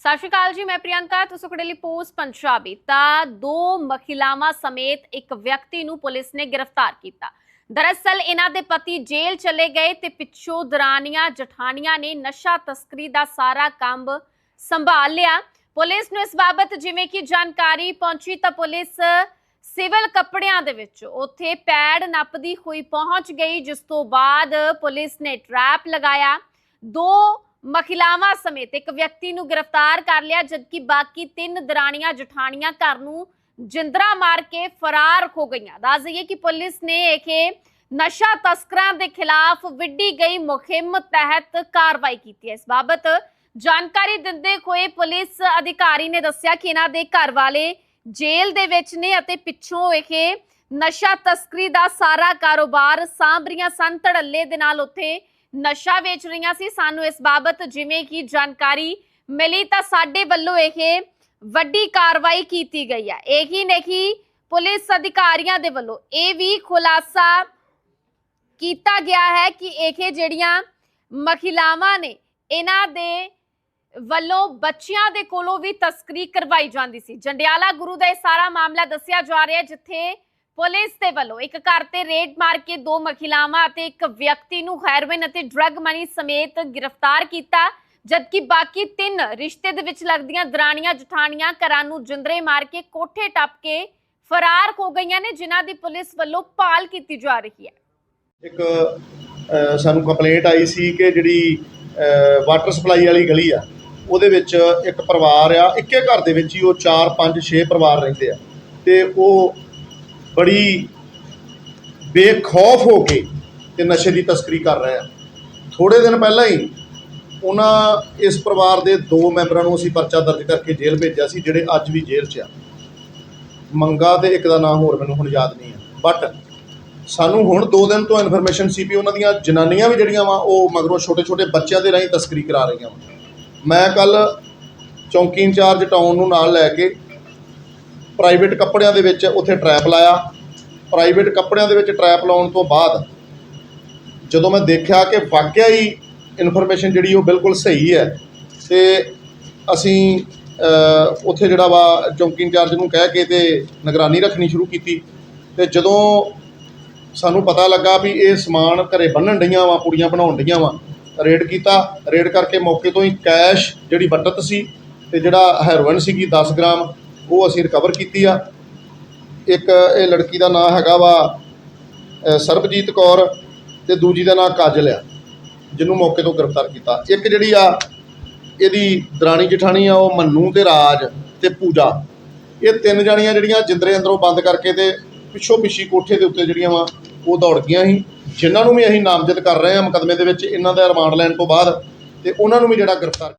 ਸਤਿ ਸ਼੍ਰੀ ਅਕਾਲ ਜੀ, ਮੈਂ ਪ੍ਰਿਯੰਕਾ, ਤੁਸੀਂ ਖੜੇ ਲਈ ਪੋਸਟ ਪੰਜਾਬੀ। ਤਾਂ ਦੋ ਮਹਿਲਾਵਾਂ ਸਮੇਤ ਇੱਕ ਵਿਅਕਤੀ ਨੂੰ ਪੁਲਿਸ ਨੇ ਗ੍ਰਿਫਤਾਰ ਕੀਤਾ। ਦਰਅਸਲ, ਇਹਨਾਂ ਦੇ ਪਤੀ ਜੇਲ੍ਹ ਚਲੇ ਗਏ ਤੇ ਪਿੱਛੋਂ ਦਰਾਨੀਆਂ ਜਠਾਣੀਆਂ ਨੇ ਨਸ਼ਾ ਤਸਕਰੀ ਦਾ ਸਾਰਾ ਕੰਮ ਸੰਭਾਲ ਲਿਆ। ਪੁਲਿਸ ਨੂੰ ਇਸ ਬਾਬਤ ਜਿਵੇਂ ਕਿ ਜਾਣਕਾਰੀ ਪਹੁੰਚੀ ਤਾਂ ਪੁਲਿਸ ਸਿਵਲ ਕੱਪੜਿਆਂ ਦੇ ਵਿੱਚ ਉੱਥੇ ਪੈੜ ਨੱਪਦੀ ਹੋਈ ਪਹੁੰਚ ਗਈ, ਜਿਸ ਤੋਂ ਬਾਅਦ ਪੁਲਿਸ ਨੇ ਟਰੈਪ ਲਗਾਇਆ। ਦੋ ਮਹਿਲਾਵਾਂ ਸਮੇਤ ਇੱਕ ਵਿਅਕਤੀ ਨੂੰ ਗ੍ਰਿਫਤਾਰ ਕਰ ਲਿਆ, ਜਦਕਿ ਬਾਕੀ ਤਿੰਨ ਦਰਾਣੀਆਂ ਜਠਾਣੀਆਂ ਘਰ ਨੂੰ ਜਿੰਦਰਾ ਮਾਰ ਕੇ ਫਰਾਰ ਹੋ ਗਈਆਂ। ਦੱਸ ਦਈਏ ਕਿ ਪੁਲਿਸ ਨੇ ਇਹ ਨਸ਼ਾ ਤਸਕਰਾਂ ਦੇ ਖਿਲਾਫ ਵਿੱਢੀ ਗਈ ਮੁਹਿੰਮ ਤਹਿਤ ਕਾਰਵਾਈ ਕੀਤੀ ਹੈ। ਇਸ ਬਾਬਤ ਜਾਣਕਾਰੀ ਦਿੰਦੇ ਹੋਏ ਪੁਲਿਸ ਅਧਿਕਾਰੀ ਨੇ ਦੱਸਿਆ ਕਿ ਇਹਨਾਂ ਦੇ ਘਰ ਵਾਲੇ ਜੇਲ੍ਹ ਦੇ ਵਿੱਚ ਨੇ ਅਤੇ ਪਿੱਛੋਂ ਇਹ ਨਸ਼ਾ ਤਸਕਰੀ ਦਾ ਸਾਰਾ ਕਾਰੋਬਾਰ ਸਾਂਭਰੀਆਂ ਸਨ। ਧੜੱਲੇ ਦੇ ਨਾਲ ਉੱਥੇ ਨਸ਼ਾ ਵੇਚ ਰਹੀਆਂ ਸੀ। ਸਾਨੂੰ ਇਸ ਬਾਬਤ ਜਿਵੇਂ ਕਿ ਜਾਣਕਾਰੀ ਮਿਲੀ ਤਾਂ ਸਾਡੇ ਵੱਲੋਂ ਇਹ ਵੱਡੀ ਕਾਰਵਾਈ ਕੀਤੀ ਗਈ ਹੈ। ਇਹੀ ਨਹੀਂ ਪੁਲਿਸ ਅਧਿਕਾਰੀਆਂ ਦੇ ਵੱਲੋਂ ਇਹ ਵੀ ਖੁਲਾਸਾ ਕੀਤਾ ਗਿਆ ਹੈ ਕਿ ਇਹ ਜਿਹੜੀਆਂ ਮਹਿਲਾਵਾਂ ਨੇ, ਇਹਨਾਂ ਦੇ ਵੱਲੋਂ ਬੱਚਿਆਂ ਦੇ ਕੋਲੋਂ ਵੀ ਤਸਕਰੀ ਕਰਵਾਈ ਜਾਂਦੀ ਸੀ। ਜੰਡਿਆਲਾ ਗੁਰੂ ਦਾ ਇਹ ਸਾਰਾ ਮਾਮਲਾ ਦੱਸਿਆ ਜਾ ਰਿਹਾ ਜਿੱਥੇ ਪੁਲਿਸ ਦੇ ਵੱਲੋਂ ਇੱਕ ਘਰ ਤੇ ਰੇਡ ਮਾਰ ਕੇ ਦੋ ਮਹਿਲਾਵਾਂ ਅਤੇ ਇੱਕ ਵਿਅਕਤੀ ਨੂੰ ਹੈਰੋਇਨ ਅਤੇ ਡਰੱਗ ਮਨੀ ਸਮੇਤ ਗ੍ਰਿਫਤਾਰ ਕੀਤਾ ਜਦਕਿ ਬਾਕੀ ਤਿੰਨ ਰਿਸ਼ਤੇ ਦੇ ਵਿੱਚ ਲੱਗਦੀਆਂ ਦਰਾਣੀਆਂ ਜਠਾਣੀਆਂ ਘਰਾਂ ਨੂੰ ਜਿੰਦਰੇ ਮਾਰ ਕੇ ਕੋਠੇ ਟੱਪ ਕੇ ਫਰਾਰ ਹੋ ਗਈਆਂ ਨੇ ਜਿਨ੍ਹਾਂ ਦੀ ਪੁਲਿਸ ਵੱਲੋਂ ਭਾਲ ਕੀਤੀ ਜਾ ਰਹੀ ਹੈ। ਇੱਕ ਅ, ਸਾਨੂੰ ਕੰਪਲੇਂਟ ਆਈ ਸੀ ਕਿ ਜਿਹੜੀ ਵਾਟਰ ਸਪਲਾਈ ਵਾਲੀ ਗਲੀ ਆ ਉਹਦੇ ਵਿੱਚ ਇੱਕ ਪਰਿਵਾਰ ਆ ਇੱਕੇ ਘਰ ਦੇ ਵਿੱਚ ਹੀ ਉਹ 4 5 6 ਪਰਿਵਾਰ ਰਹਿੰਦੇ ਆ। ਤੇ ਉਹ ਬੜੀ ਬੇਖੌਫ ਹੋ ਕੇ ਤੇ ਨਸ਼ੇ ਦੀ ਤਸਕਰੀ ਕਰ ਰਹੇ ਆ। ਥੋੜੇ ਦਿਨ ਪਹਿਲਾਂ ਹੀ ਉਹਨਾਂ ਇਸ ਪਰਿਵਾਰ ਦੇ ਦੋ ਮੈਂਬਰਾਂ ਨੂੰ ਅਸੀਂ ਪਰਚਾ ਦਰਜ ਕਰਕੇ ਜੇਲ੍ਹ ਭੇਜਿਆ ਸੀ, ਜਿਹੜੇ ਅੱਜ ਵੀ ਜੇਲ੍ਹ 'ਚ ਆ। ਮੰਗਾ ਤੇ ਇੱਕ ਦਾ ਨਾਮ ਹੋਰ ਮੈਨੂੰ ਹੁਣ ਯਾਦ ਨਹੀਂ ਆ। ਬਟ ਸਾਨੂੰ ਹੁਣ 2 ਦਿਨ ਤੋਂ ਇਨਫੋਰਮੇਸ਼ਨ ਸੀ ਵੀ ਉਹਨਾਂ ਦੀਆਂ ਜਨਾਨੀਆਂ ਵੀ ਜਿਹੜੀਆਂ ਵਾ, ਉਹ ਮਗਰੋਂ ਛੋਟੇ ਛੋਟੇ ਬੱਚਿਆਂ ਦੇ ਰਾਹੀਂ ਤਸਕਰੀ ਕਰਾ ਰਹੀਆਂ ਵਾ। ਮੈਂ ਕੱਲ ਚੌਂਕੀ ਇੰਚਾਰਜ ਟਾਊਨ ਨੂੰ ਨਾਲ ਲੈ ਕੇ ਪ੍ਰਾਈਵੇਟ ਕੱਪੜਿਆਂ ਦੇ ਵਿੱਚ ਉੱਥੇ ਟਰੈਪ ਲਾਇਆ। ਪ੍ਰਾਈਵੇਟ ਕੱਪੜਿਆਂ ਦੇ ਵਿੱਚ ਟਰੈਪ ਲਾਉਣ ਤੋਂ ਬਾਅਦ ਜਦੋਂ ਮੈਂ ਦੇਖਿਆ ਕਿ ਵਾਕਿਆ ਹੀ ਇਨਫੋਰਮੇਸ਼ਨ ਜਿਹੜੀ ਉਹ ਬਿਲਕੁਲ ਸਹੀ ਹੈ, ਤੇ ਅਸੀਂ ਉੱਥੇ ਜਿਹੜਾ ਵਾ ਚੌਂਕੀ ਇੰਚਾਰਜ ਨੂੰ ਕਹਿ ਕੇ ਤੇ ਨਿਗਰਾਨੀ ਰੱਖਣੀ ਸ਼ੁਰੂ ਕੀਤੀ। ਤੇ ਜਦੋਂ ਸਾਨੂੰ ਪਤਾ ਲੱਗਾ ਵੀ ਇਹ ਸਮਾਨ ਘਰੇ ਬੰਨਣ ਡਈਆਂ ਵਾ ਕੁੜੀਆਂ ਬਣਾਉਣ ਡਈਆਂ ਵਾ ਰੇਡ ਕੀਤਾ। ਰੇਡ ਕਰਕੇ ਮੌਕੇ ਤੋਂ ਹੀ ਕੈਸ਼ ਜਿਹੜੀ ਬਟਤ ਸੀ, ਤੇ ਜਿਹੜਾ ਹੈਰੋਇਨ ਸੀਗੀ 10 ਗ੍ਰਾਮ ਉਹ ਅਸੀਂ ਰਿਕਵਰ ਕੀਤੀ ਆ। ਇੱਕ ਇਹ ਲੜਕੀ ਦਾ ਨਾਮ ਹੈਗਾ ਵਾ ਸਰਬਜੀਤ ਕੌਰ ਤੇ ਦੂਜੀ ਦਾ ਨਾਮ ਕਾਜਲ ਆ, ਜਿਹਨੂੰ ਮੌਕੇ ਤੋਂ ਗ੍ਰਿਫਤਾਰ ਕੀਤਾ। ਇੱਕ ਜਿਹੜੀ ਆ, ਇਹਦੀ ਦਰਾਣੀ ਜਠਾਣੀ ਆ, ਉਹ ਮੰਨੂ ਤੇ ਰਾਜ ਤੇ ਪੂਜਾ। ਇਹ ਤਿੰਨ ਜਣੀਆਂ ਜਿਹੜੀਆਂ ਜਿੰਦਰੇ ਅੰਦਰੋਂ ਬੰਦ ਕਰਕੇ ਤੇ ਪਿੱਛੋਂ ਪਿੱਛੀ ਕੋਠੇ ਦੇ ਉੱਤੇ ਜਿਹੜੀਆਂ ਵਾ, ਉਹ ਦੌੜ ਗਈਆਂ ਸੀ। ਜਿਨ੍ਹਾਂ ਨੂੰ ਵੀ ਅਸੀਂ ਨਾਮਜ਼ਦ ਕਰ ਰਹੇ ਹਾਂ ਮੁਕੱਦਮੇ ਦੇ ਵਿੱਚ, ਇਹਨਾਂ ਦਾ ਰਿਮਾਂਡ ਲੈਣ ਤੋਂ ਬਾਅਦ ਤੇ ਉਹਨਾਂ ਨੂੰ ਵੀ ਜਿਹੜਾ ਗ੍ਰਿਫਤਾਰ